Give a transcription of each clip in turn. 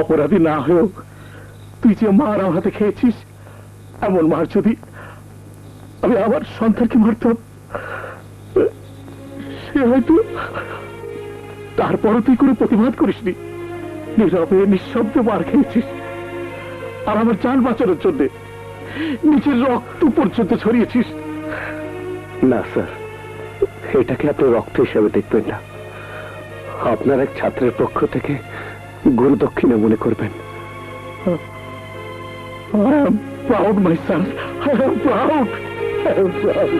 অপরাধী না হয়েও তুই যে মার আমার হাতে খেয়েছিস, এমন মার যদি আমি আমার সন্তানকে মারতাম সে হয়তো তারপরও তুই কোনো প্রতিবাদ করিসনি। নীরবে, নিঃশব্দে মার খেয়েছিস। আর আমার যান বাঁচানোর জন্য নিজের রক্ত পর্যন্ত ছড়িয়েছিস। না, স্যার। এটাকে আপনি রক্ত হিসাবে দেখবেন না। আপনার এক ছাত্রের পক্ষ থেকে গুরু দক্ষিণা মনে করবেন I am proud, my son. I am proud. I am proud.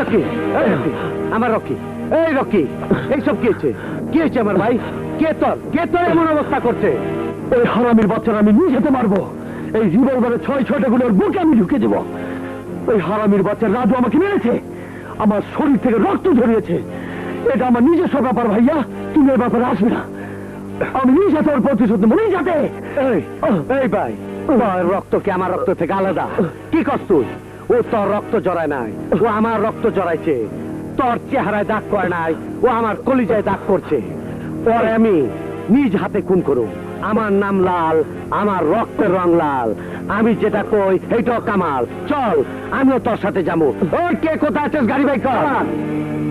Rocky আমার রকি এই রকি এইসব কি হয়েছে কি হয়েছে আমার ভাই কে তোর কে তোর এমন অবস্থা করছে এই হারামির বাচ্চারা আমি যেতে মারবো এই রিভলভারে ছয় ছয়টা গুলোর বুকে আমি ঢুকে দেব। ওই হারামির বাচ্চা রাজু আমাকে মেরেছে। আমার শরীর থেকে রক্ত ঝরিয়েছে। এটা আমার নিজস্ব ব্যাপার ভাইয়া। তুমি এ ব্যাপারে আসবে না। আমি নিজে তোর প্রতিশোধ মনে যাতে এই ভাই, তোর রক্ত কি আমার রক্ত থেকে আলাদা? কি তুই? ও তোর রক্ত জড়ায় নাই, ও আমার রক্ত জড়াইছে। তোর চেহারায় দাগ করে নাই, ও আমার কলিজায় দাগ করছে পরে আমি নিজ হাতে খুন করু আমার নাম লাল, আমার রক্তের রং লাল। আমি যেটা কই এইটাও কামাল। চল, আমিও তোর সাথে যাব। ওই কে কোথায় আছিস গাড়ি ভাই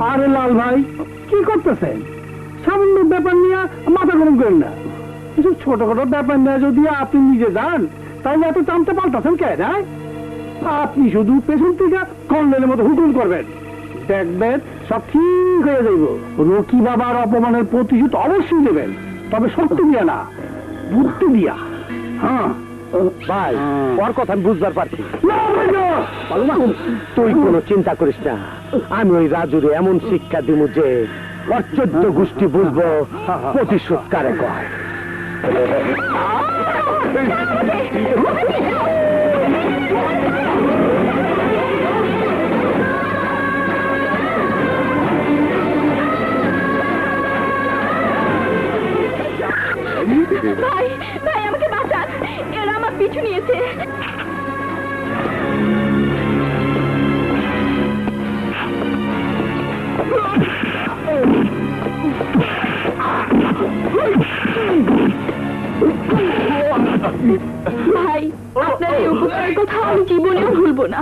আরে লাল ভাই, কি করতেছেন? সামান্য ব্যাপার নিয়ে মাথা গরম করেন না। কিছু ছোটখাটো ব্যাপার নিয়ে যদি আপনি নিজে যান, তাহলে এত টানতে পাল্টাছেন কে না আপনি শুধু পেছন থেকে কর্নেলের মতো হুকুম করবেন। দেখবেন সব ঠিক হয়ে যাইব। রকি বাবার অপমানের প্রতিশোধ অবশ্যই দেবেন তবে শক্তি দিয়া না। বুদ্ধি দিয়া হ্যাঁ। ভাই ওর কথা আমি বুঝবার পারছি। না, ভাই, না। তুই কোনো চিন্তা করিস না। আমি ওই রাজুরে এমন শিক্ষা দিব যে ওর চোদ্দ গোষ্ঠী বুঝব প্রতিশোধ কারে কয়। ভাই ভাই আমাকে বাঁচান। এরা আমার পিছু নিয়েছে। ভাই আপনার এই উপকারের কথা আমি জীবনেও ভুলবো না।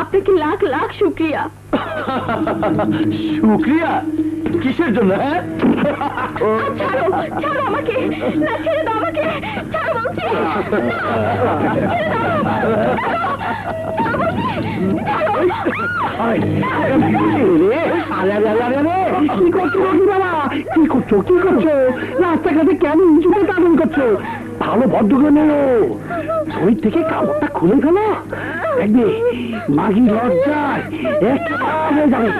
আপনাকে লাখ লাখ শুক্রিয়া। শুক্রিয়া? কিসের জন্য? হ্যাঁ? ছাড়ো ছাড়ো আমাকে। না ছেড়ে দাও আমাকে। ছাড়ো বলছি। কি করছ বাবা কি করছ কি করছ রাস্তাঘাটে কেন ইঁচুতে টান করছ ভালো ভদ্র করে নেও শরীর থেকে কাপড়টা খুলে ফেলো দেখবে মাগি লজ্জায় যাবে